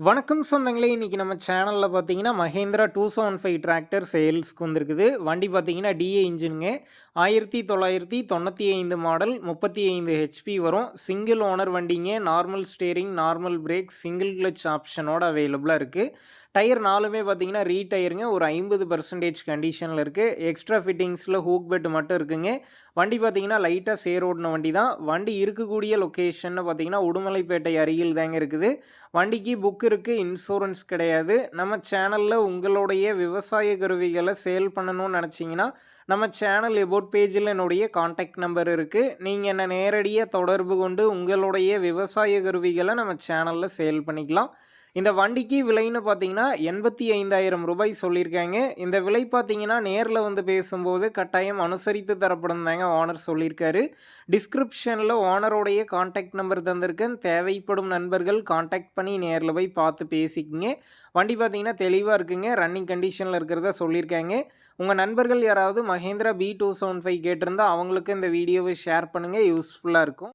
வணக்கம் சொந்தங்களே இன்றைக்கி நம்ம சேனலில் பார்த்தீங்கன்னா Mahindra two seven five tractor சேல்ஸ்க்கு வந்திருக்குது. வண்டி பார்த்தீங்கன்னா டிஏ இன்ஜினுங்க. ஆயிரத்தி தொள்ளாயிரத்தி தொண்ணூற்றி ஐந்து மாடல் முப்பத்தி ஐந்து ஹெச்பி வரும். சிங்கிள் ஓனர் வண்டிங்க. Normal steering normal brake single clutch ஆப்ஷனோட அவைலபிளாக இருக்குது டயர் நாலுமே பார்த்தீங்கன்னா ரீடயருங்க ஒரு ஐம்பது பர்சன்டேஜ் கண்டிஷனில் இருக்குது எக்ஸ்ட்ரா ஃபிட்டிங்ஸில் ஹூக் பெட் மட்டும் இருக்குங்க. வண்டி பார்த்தீங்கன்னா லைட்டாக சேரோடின வண்டி தான். வண்டி இருக்கக்கூடிய லொக்கேஷன் பார்த்தீங்கன்னா உடுமலைப்பேட்டை அருகில் தாங்க இருக்குது. வண்டிக்கு புக் இருக்குது இன்சூரன்ஸ் கிடையாது. நம்ம சேனலில் உங்களுடைய விவசாய கருவிகளை சேல் பண்ணணும்னு நினச்சிங்கன்னா நம்ம சேனல் எபோட் பேஜில் என்னுடைய காண்டாக்ட் நம்பர் இருக்குது நீங்கள் என்ன நேரடியாக தொடர்பு கொண்டு உங்களுடைய விவசாய கருவிகளை நம்ம சேனலில் சேல் பண்ணிக்கலாம். இந்த வண்டிக்கு விலைன்னு பார்த்தீங்கன்னா எண்பத்தி ஐந்தாயிரம் ரூபாய் சொல்லியிருக்காங்க. இந்த விலை பார்த்தீங்கன்னா நேரில் வந்து பேசும்போது கட்டாயம் அனுசரித்து தரப்படும் தாங்க ஓனர் சொல்லியிருக்காரு. டிஸ்கிரிப்ஷனில் ஓனருடைய காண்டாக்ட் நம்பர் தந்திருக்கேன். தேவைப்படும் நண்பர்கள் காண்டாக்ட் பண்ணி நேரில் போய் பார்த்து பேசிக்கிங்க. வண்டி பார்த்தீங்கன்னா தெளிவாக இருக்குங்க. ரன்னிங் கண்டிஷனில் இருக்கிறத சொல்லியிருக்காங்க. உங்கள் நண்பர்கள் யாராவது Mahindra B two seven five கேட்டிருந்தா அவங்களுக்கு இந்த வீடியோவை ஷேர் பண்ணுங்கள் யூஸ்ஃபுல்லாக இருக்கும்.